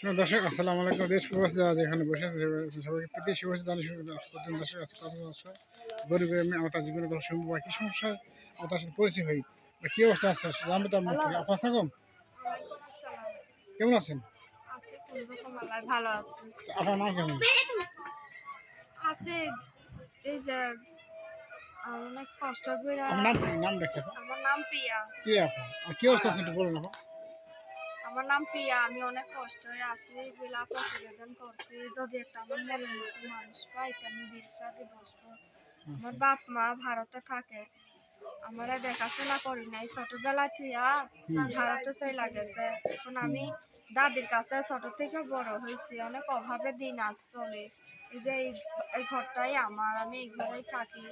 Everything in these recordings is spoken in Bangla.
শোনো দর্শক আসসালামু আলাইকুম। দেশ প্রবাসী যারা যেখানে বসে আছে সবাইকে প্রতি শুভেচ্ছা জানিয়ে শুরু প্রতিদিন দর্শক আছে কথা বলছো গরিব এমনি আমার তার জীবনে কোনো শুনব বা কী সমস্যা আমার তার সাথে পরিচয় হই। বা কী অবস্থা আছে? জানব তো আপনার থেকে আপনার থাকুন কেমন আছেন? আপনার নাম কেমন? আছে এই যে আমার অনেক কষ্ট করে আপনার নাম কি? নাম দেখে আমার নাম পিয়া। কী আপা। আর কী অবস্থা আছে একটু বলুন আপা। আমার নাম পিয়া আমি অনেক কষ্ট হয়ে আছি বেলা প্রতিবেদন করছি। যদি একটা আমার মনের মতো মানুষ পাই, তো আমি বিয়ের সাথে বসবো। আমার বাপ মা ভারতে থাকে, আমারে দেখাশোনা করি নাই। ছোটবেলা থুয়া ভারতে চলে গেছে। এখন আমি দাদির কাছে ছোট থেকে বড় হয়েছি। অনেক অভাবে দিন আজ চলে। এই যে এই ঘরটাই আমার, আমি এই ঘরেই থাকি।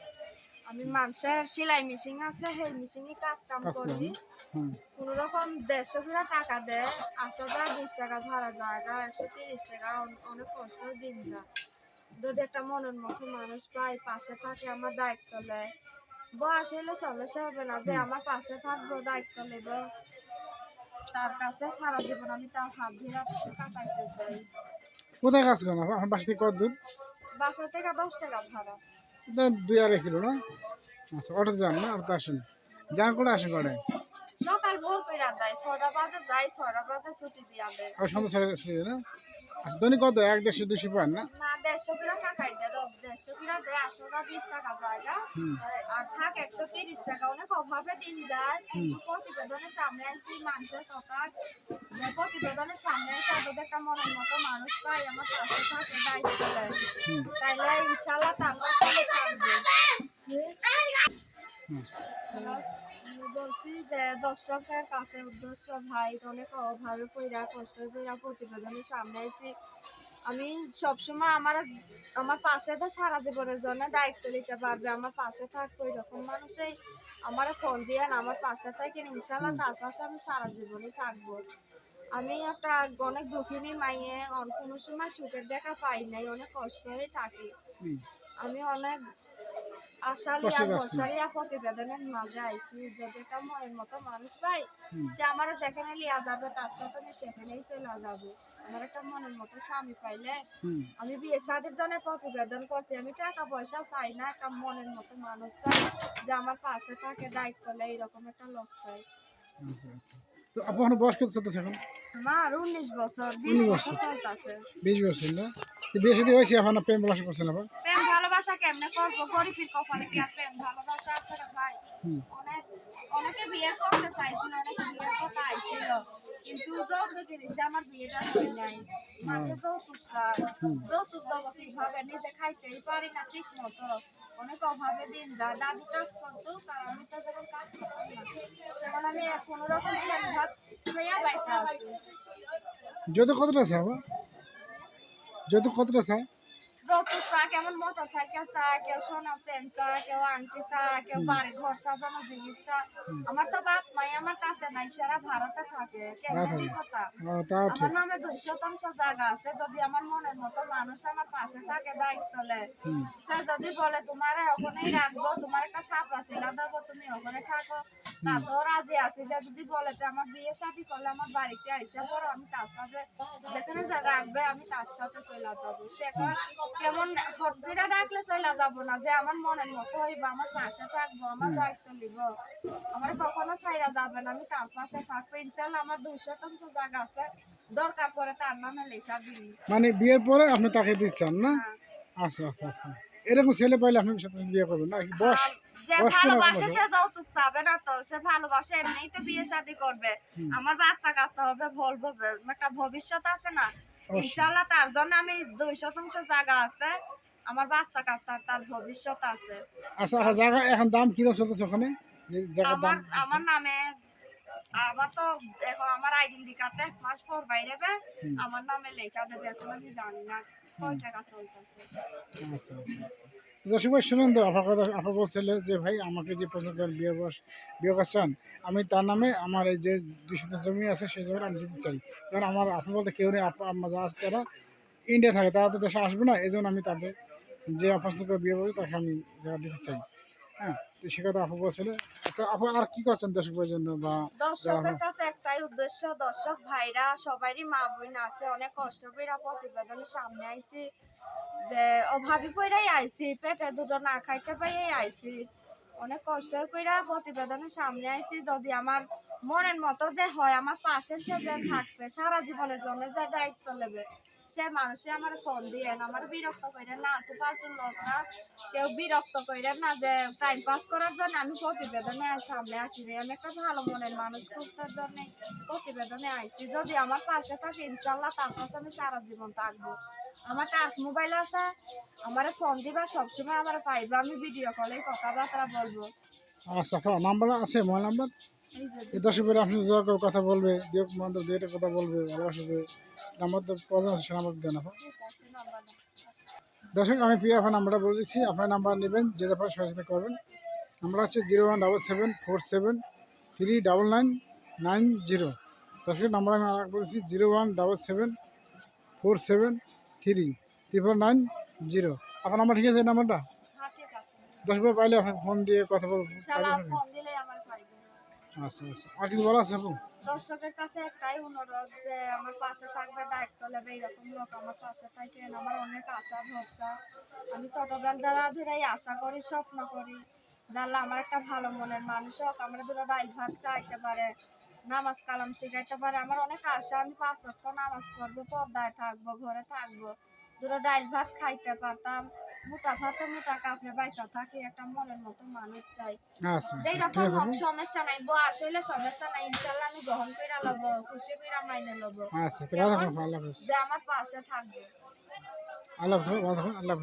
আমি মানুষের সেলাই মেশিন আছে সেই মেশিনে কাজ কাম করি। কোনো রকম দেড়শো করে টাকা দেয় আসা যায় বিশ টাকা ভাড়া জায়গা একশো তিরিশ টাকা অনেক কষ্ট দিন যায়। যদি একটা মনের মতো মানুষ পাই পাশে থাকে আমার দায়িত্ব নেয়। বয়স হলে সমস্যা হবে না যে আমার পাশে থাকব দায়িত্ব নেব। তার কাছে সারা জীবন আমি তার হাত ধরে কাটাইতে চাই। কোথায় কাজ করেন? বাসা থেকে কত দূর বাসা থেকে দশ টাকা ভাড়া। দুই আড়াই কিলো না? আচ্ছা অটো যান না আর তো আসেন। যান করে আসেন করে সকাল ভোর করে যায় ছটা বাজে যাই ছটা বাজে ছুটি দিয়া দেয়। আর সন্ধ্যা সাড়ে সাড়ে না? আচ্ছা দৈনিক কত? এক দেড়শো দুশো পান না? না দেড়শো কিলো টাকাই দেয় রোগ দেড়শো কিলো দেয় আসা যায় বিশ টাকা জায়গা। আর থাক একশো তিরিশ টাকা অনেক অভাবে দিন যায় কিন্তু প্রতিবেদনের সামনে আনছি মানুষের কথা প্রতিবেদনের সামনে এসে আপনাদের একটা মনের মতো মানুষ পাই, আমার পাশে থাকে দায়িত্ব দেয়। তাইলে ইনশাল্লাহ তার পাশে থাকব। বলছি যে, দর্শকের কাছে উদ্দেশ্য, ভাই অনেক অভাবে পইরা কষ্ট পইরা প্রতিবেদনের সামনে আছি আমি সবসময় আমার আমার পাশে তো সারা জীবনের জন্য দায়িত্ব নিতে পারবে, আমার পাশে থাকবে এরকম মানুষই আমার ফোন দিয়ে, আমার পাশে থাকেন ইনশাল্লাহ তার পাশে আমি সারা জীবনই থাকব। আমি একটা অনেক দুঃখিনী মাইয়ে কোনো সময় সুখের দেখা পাই নাই অনেক কষ্ট হয়ে থাকি। আমি অনেক আশালিয়া। প্রতিবেদনের মাঝে আইছি যদি একটা মনের মতো মানুষ পাই সে আমার যেখানে লিয়া যাবে তার সাথে আমি সেখানেই চলে যাব। আমার একটা মনের মতো স্বামী পাইলে আমি বিয়ে শাদির জন্য প্রতিবেদন করছি আমি টাকা পয়সা চাই না একটা মনের মতো মানুষ চাই যে আমার পাশে থাকে দায়িত্ব নেই এরকম একটা লোক চাই। তো আপনার বয়স কত চলতেছে এখন? আমার উনিশ বছর 19 বছর। চলতেছে বিশ বছর না? বিয়ে সাথে হয়েছে আপনার প্রেম বলাশ করছেন আবার? প্রেম ভালোবাসা কেমনে করব? গরিবের কপালে কি আর প্রেম? ভালোবাসা আছে না ভাই? অনেক অনেকে বিয়ে করতে চাইছিল অনেক বিয়ের কথা আইছিল। কিন্তু যৌতুক জিনিসে আমার বিয়েটা হয় নাই। মাসে যৌতুক চায় যৌতুক দেবো কীভাবে? নিজে খাইতেই পারি না ঠিক মতো। অনেক অভাবে দিন যায়। দাদি কাজ করতো কারণ আমি তো যখন কাজ করতাম না। সেখানে আমি কোনো রকম প্লেন ভাত বাইসা আছি। যত কতটা আবার? যত কতটা চায় যৌতুক চা কেমন মোটর সাইকেল চা কেউ সোনার চেন চা কেউ আংটি চা কেউ বাড়ি ঘর সাজানো জিনিস চা। আমার তো বাপ মাই আমার কাছে নাই সারা ভারতে থাকে। কেমন কথা। আমার নামে দুই শতাংশ জায়গা আছে যদি আমার মনের মতো মানুষ আমার পাশে থাকে দায়িত্ব নেয়। সে যদি বলে তোমার ওখানেই রাখব তোমার একটা ছাপড়া তেলা দেবো তুমি ওখানে থাকো। তা তো রাজি আছি যে যদি বলে তো আমার বিয়ে শাদী করলে আমার বাড়িতে আইসা পড়ো আমি তার সাথে যেখানে রাখবে আমি তার সাথে চলে যাব। সে কেমন হটবিরা ডাকলে চলে যাব না যে আমার মনের মতো হইব আমার পাশে থাকব আমার দায়িত্ব নিব। আমার কখনো ছাইরা যাবে না আমি তার পাশে থাকব? ইনশাল্লাহ আমার দুই শতাংশ জায়গা আছে দরকার পরে তার নামে লেখা দিন মানে বিয়ের পরে আপনি তাকে দিচ্ছেন না? আচ্ছা আচ্ছা আচ্ছা। এরকম ছেলে পাইলে আপনি সাথে বিয়ে করবেন না? বয়স যে ভালোবাসে? সে যৌতুক চাবে না তো সে ভালোবাসে এমনিই তো বিয়ে শাদী করবে। আমার বাচ্চা কাচ্চা হবে বলব একটা ভবিষ্যৎ আছে না ইনশাল্লাহ তার জন্য আমি দুই শতাংশ জায়গা আছে। আমার বাচ্চা কাচ্চার তার ভবিষ্যৎ আছে। আচ্ছা আপনার জায়গা এখন দাম কীরকম চলতেছে ওখানে? আমার আমার নামে আমার তো এখন আমার আইডেন্টি কার্ডটা এক মাস পর বাইরে আমার নামে লেখা দেবে এখন আমি জানি না। কয় টাকা চলতেছে? আচ্ছা আচ্ছা। দর্শক ভাই শুনুন তো আপনার কথা আপা বলছিল যে ভাই আমাকে যে প্রশ্ন করেন বিয়ে বস বিয়ে করছেন আমি তার নামে আমার এই যে দূষিত জমি আছে সেই জমি আমি দিতে চাই। কারণ আমার আপনি বলতে কেউ নেই আপা আম্মা যা আছে তারা ইন্ডিয়া থাকে তারা তো দেশে আসবে না এই জন্য আমি তাদের যে পছন্দ করে বিয়ে করবে তাকে আমি জায়গা দিতে চাই। হ্যাঁ তো সে কথা আপু বলছিল তো আপু আর কি করছেন দর্শকের জন্য বা দর্শকের কাছে একটাই উদ্দেশ্য দর্শক ভাইরা সবারই মা বোন আছে অনেক কষ্ট করে প্রতিবেদনের সামনে আইছি। যে অভাবী পইরাই আইছি, পেটে দুটো না খাইতে পাইয়াই আইছি। অনেক কষ্ট কইরা প্রতিবেদনের সামনে আইছি, যদি আমার মনের মতো যে হয়, আমার পাশে সে যে থাকবে, সারা জীবনের জন্য যে দায়িত্ব নেবে, সে মানুষে আমার ফোন দিয়ে আমার বিরক্ত করে না আলতু পাল্টু লোক না, কেউ বিরক্ত করে না যে টাইম পাস করার জন্য আমি প্রতিবেদনে সামনে আসি রে একটা ভালো মনের মানুষ খুঁজতে জন্য প্রতিবেদনে আইছি। যদি আমার পাশে থাকে, ইনশাল্লাহ তার পাশে আমি সারা জীবন থাকব। আমার টাচ মোবাইল আছে আমার ফোন দিবা সবসময় আমার পাইবা আমি ভিডিও কলে কথাবার্তা বলব। আচ্ছা আপু নাম্বার আছে মোবাইল নাম্বার এই এই দর্শকের আপনি জোর করে কথা বলবে দিয়ে বান্ধব দিয়ে কথা বলবে ভালোবাসবে নাম্বার তো প্রয়োজন আছে সে নাম্বার দেন আপু। ঠিক আছে, নাম্বার দাও। দর্শক আমি আপনার নাম্বারটা বলে দিচ্ছি আপনার নাম্বার নেবেন যে দফা সচেতন করবেন। নাম্বার হচ্ছে zero one double seven four seven three double nine nine zero দর্শকের নাম্বার আমি আর বলেছি zero one double seven four seven three triple nine zero. আপনার নাম্বার ঠিক আছে এই নাম্বারটা? হ্যাঁ ঠিক আছে। দর্শক পাইলে ফোন দিয়ে কথা বলব আচ্ছা আচ্ছা। আর কিছু বলা আছে আপু? দর্শকের কাছে একটাই অনুরোধ যে আমার পাশে থাকবে দায়িত্ব নেবে এরকম লোক আমার পাশে থাকেন আমার অনেক আশা ভরসা। আমি ছোটবেলা দ্বারা ধরেই আশা করি স্বপ্ন করি। জানলে আমার একটা ভালো মনের মানুষ হোক আমার দুটো ডাইল ভাত খাইতে পারে। নামাজ কালাম শিখাইতে পারে। আমার অনেক আশা আমি পাঁচ ওয়াক্ত নামাজ পড়ব পর্দায় থাকব ঘরে থাকব। দুটো ডাইল ভাত খাইতে পারতাম। মোটা ভাতে মোটা কাপড়ে বাইসা থাকি একটা মনের মতো মানুষ চাই। আচ্ছা আচ্ছা হোক সমস্যা নাই বউ আসলে সমস্যা নাই ইনশাল্লাহ আমি গ্রহণ করে লব খুশি করে মাইনে লব। আচ্ছা যে আমার পাশে থাকবে। আল্লাহ আল্লাহ। আল্লাহ।